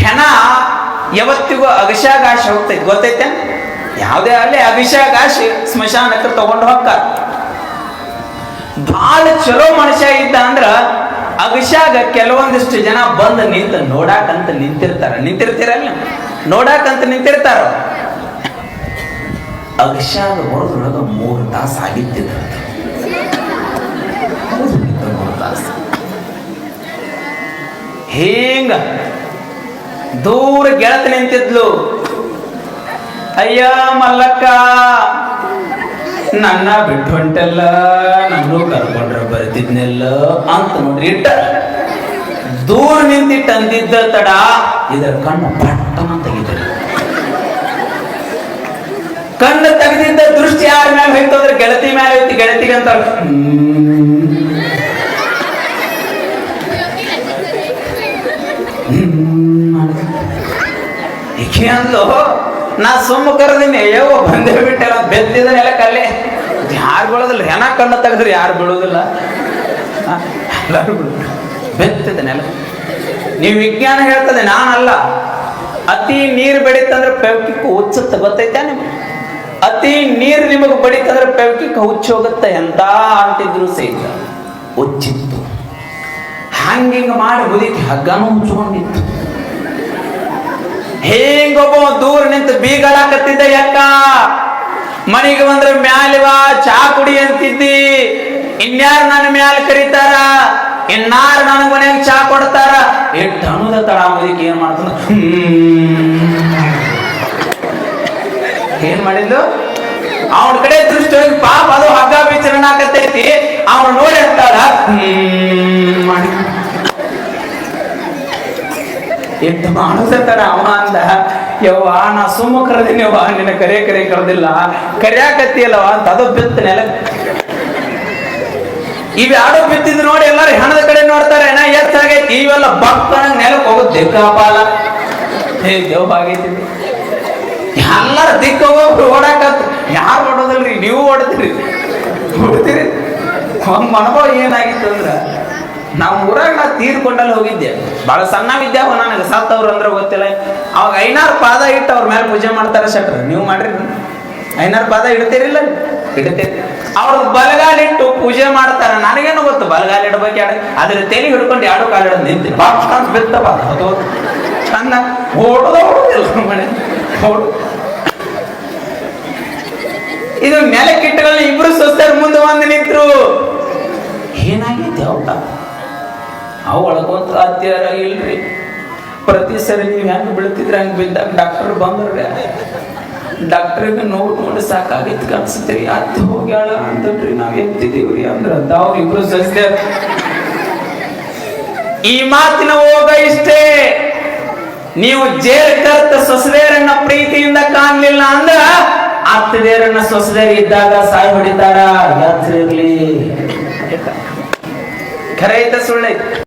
ಹೆಣ ಯಾವತ್ತಿಗೂ ಅಗಶಾಗಾಶ ಹೋಗ್ತೈತಿ. ಗೊತ್ತೈತೆ? ಯಾವುದೇ ಆಗಲಿ ಅಭಿಷಾಗಾಶಿ ಸ್ಮಶಾನಕ್ಕೆ ತಗೊಂಡು ಹೋಗ್ತಾರ. ಭಾಳ ಚಲೋ ಮನುಷ್ಯ ಇದ್ದ ಅಂದ್ರ ಅಗಶಾಗ ಕೆಲವೊಂದಿಷ್ಟು ಜನ ಬಂದು ನಿಂತು ನೋಡಾಕಂತ ನಿಂತಿರ್ತಾರ. ನಿಂತಿರ್ತೀರಲ್ಲ? ನೋಡಾಕಂತ ನಿಂತಿರ್ತಾರ. ಅಗಶಾಗ ಹೊರದೊಳಗ ಮೂರು ತಾಸು ಆಗಿತ್ತಿದ್ರು ಮೂರು ಹಿಂಗ? ದೂರ ಗೆಳತಿ ನಿಂತಿದ್ಲು. ಅಯ್ಯ ಮಲ್ಲಕ್ಕ, ನನ್ನ ಬಿಟ್ಟು ಹೊಂಟೆಲ್ಲ ನನ್ನ ಕರ್ಕೊಂಡ್ರ ಬರ್ತಿದ್ನೆಲ್ಲ ಅಂತ ನೋಡ್ರಿ ಇಟ್ಟ. ದೂರ ನಿಂತಿಟ್ಟು ಅಂದಿದ್ದ ತಡ, ಇದರ ಕಣ್ಣು ಪಟ್ಟನ ತೆಗಿತಾರೆ ಕಣ್ಣು ತೆಗೆದಿದ್ದ ದೃಷ್ಟಿ ಯಾರ ಮ್ಯಾಲ ಹೋಯ್ತು ಅಂದ್ರೆ ಗೆಳತಿ ಮ್ಯಾಲ ಹೋಯ್ತು ಗೆಳತಿಗೆ ಅಂತ ಈಕೆ ಅಂದ್ಲು, ನಾ ಸುಮ್ಮ ಕರೆದಿನಿ ಅಯ್ಯೋ ಬಂದೇ ಬಿಟ್ಟೆಲ್ಲ ಬೆದ್ದಿದ ಕಲ್ಲೆ ಯಾರು ಬೀಳೋದಿಲ್ಲ, ಹೆಣ ಕಣ್ಣು ತೆಗೆದ್ರೆ ಯಾರು ಬೀಳೋದಿಲ್ಲ. ಎಲ್ಲರೂ ಬೆತ್ತಿದ ನೆಲ ನೀವು ವಿಜ್ಞಾನ ಹೇಳ್ತದೆ, ನಾನಲ್ಲ. ಅತಿ ನೀರು ಬೆಳೀತಂದ್ರೆ ಪೆವ್ಕಿಕ್ ಹುಚ್ಚುತ್ತೆ ಗೊತ್ತೈತೆ ನಿಮ್ಗೆ? ಅತಿ ನೀರು ನಿಮಗೆ ಬಡಿತಂದ್ರೆ ಪೆವ್ಕಿಕ್ ಹುಚ್ಚು ಹೋಗುತ್ತೆ, ಎಂತ ಅಂತಿದ್ರು ಸಹಿತ ಹುಚ್ಚಿತ್ತು ಹಂಗಿಂಗ ಮಾಡಿ ಬುದಿಕ್ಕೆ ಹಗ್ಗನೂ ಹುಚ್ಕೊಂಡಿತ್ತು ಹೇಗೊಬ್ಬ ದೂರ ನಿಂತು ಬೀಗಳಾಕತ್ತಿದ್ದ ಯಾಕ ಮನೆಗೆ ಬಂದ್ರ ಮ್ಯಾಲೆ ಬಾ, ಚಾ ಕುಡಿ ಅಂತಿದ್ದಿ. ಇನ್ಯಾರು ನನ್ನ ಮ್ಯಾಲ ಕರೀತಾರ? ಇನ್ನಾರು ನನ್ ಮನ್ಯಾಗ ಚಾ ಕೊಡ್ತಾರ? ಎಷ್ಟು ಅನ್ನೋದ ತಡ ಮುದಿಕ್ ಏನ್ ಮಾಡ್ತಾನ? ಏನ್ ಮಾಡಿದ್ಲು? ಅವನ ಕಡೆ ದೃಷ್ಟಿ ಪಾಪ ಅದು ಹಗ್ಗ ವಿಚರಣ ಆಕತ್ತೈತಿ ಅವನು ನೋಡಿ ಮಾಡಿ. ಎಷ್ಟು ಮಾಡಿಸ್ತಾರ ಅವ ಅಂದ, ಯವ್ವ, ನಾ ಸುಮ್ಮ ಕರೆದಿನವ್ವ ನಿನ್ನ ಕರೆ ಕರೆ ಕರೆದಿಲ್ಲ. ಕರಿಯಾಕತ್ತಿಯಲ್ಲವ ಅಂತ ಅದು ಬಿತ್ತ ನೆಲ ಇವ್ ಯಾರೋ ಬಿತ್ತಿದ್ ನೋಡಿ ಎಲ್ಲರೂ ಹಣದ ಕಡೆ ನೋಡ್ತಾರೆ, ನಾ ಎಷ್ಟಾಗೈತಿ ಇವೆಲ್ಲ ಬಕ್ಕನ ನೆಲಕ್ಕೆ ಹೋಗುದು ದಿಕ್ಕಾಪಾಲ ಹೇ ದೇವ್ ಆಗೈತಿ ಎಲ್ಲರ ದಿಕ್ಕ ಹೋಗ್ರು ಓಡಾಕತ್ ಯಾರು ಓಡೋದಲ್ರಿ? ನೀವು ಓಡ್ತೀರಿ ಓಡ್ತೀರಿ ಒಂದ್ ಅನುಭವ ಏನಾಗಿತ್ತು ಅಂದ್ರ ನಾವು ಊರಾಗ ನಾ ತೀರ್ಕೊಂಡಲ್ಲಿ ಹೋಗಿದ್ದೆ. ಬಹಳ ಸಣ್ಣ ವಿದ್ಯಾವ ನನಗೆ ಸಾತ್ತವ್ರು ಅಂದ್ರೆ ಗೊತ್ತಿಲ್ಲ. ಅವಾಗ ಐನಾರು ಪಾದ ಇಟ್ಟು ಅವ್ರ ಮೇಲೆ ಪೂಜೆ ಮಾಡ್ತಾರೆ ಶಟ್ರ. ನೀವು ಮಾಡ್ರಿ. ಐನಾರು ಪಾದ ಇಡ್ತೀರಿಲ್ಲ ಇಡ್ತೀರಿ. ಅವ್ರ ಬಲಗಾಲಿಟ್ಟು ಪೂಜೆ ಮಾಡ್ತಾರ. ನನಗೇನು ಗೊತ್ತು ಬಲಗಾಲ ಇಡ್ಬೇಕು ಯಾಡ ಅದ್ರ ತೆಲಿ ಹಿಡ್ಕೊಂಡು ಎರಡು ಕಾಲು ನಿಂತಿ. ಬಾಕ್ ಅಂತ ಬಿತ್ತವ ಅದು ಚಂದ ಓಡೋದ ಓಡೋದಿಲ್ಲ ಮನೆ. ಓಡು. ಇದು ನೆಲಕ್ಕಿಟ್ಟುಗಳನ್ನ ಇಬ್ರು ಸೊಸ್ತಾರ ಮುಂದೆ ಒಂದು ನಿಂತರು. ಏನಾಗಿದೆ ಔಟ? ಅವು ಒಳಗೊಂತ ಅತ್ಯಾರ ಇಲ್ರಿ. ಪ್ರತಿ ಸರಿ ನೀವು ಹೆಂಗ್ ಬೀಳ್ತಿದ್ರೆ, ಹಂಗೆ ಬಿದ್ದಾಗ ಡಾಕ್ಟರ್ ಬಂದ್ರೆ ಡಾಕ್ಟ್ರಿಗೆ ನೋಡಿ ನೋಡಿ ಸಾಕಾಗಿತ್ತು ಕಾಣಿಸುತ್ತೆ. ಅತ್ತ ಹೋಗ್ಯಾಳ ಅಂತಂದ್ರಿ ನಾವ್ ಎತ್ತಿದೀವ್ರಿ ಅಂದ್ರ ಅವ್ರ ಇಬ್ರು ಸಸ್ಯ. ಈ ಮಾತಿನ ಹೋಗ ಇಷ್ಟೇ. ನೀವು ಜೇರ್ ಕರ್ತ ಸೊಸದೇರನ್ನ ಪ್ರೀತಿಯಿಂದ ಕಾಣ್ಲಿಲ್ಲ ಅಂದ್ರ ಅತ್ತದೇರನ್ನ ಸೊಸದೇರಿ ಇದ್ದಾಗ ಸಾಯಿ ಹೊಡಿತಾರ. ಯಾತ್ರಿರ್ಲಿ ಖರೆ ಐತ ಸುಳ್ಳೈತಿ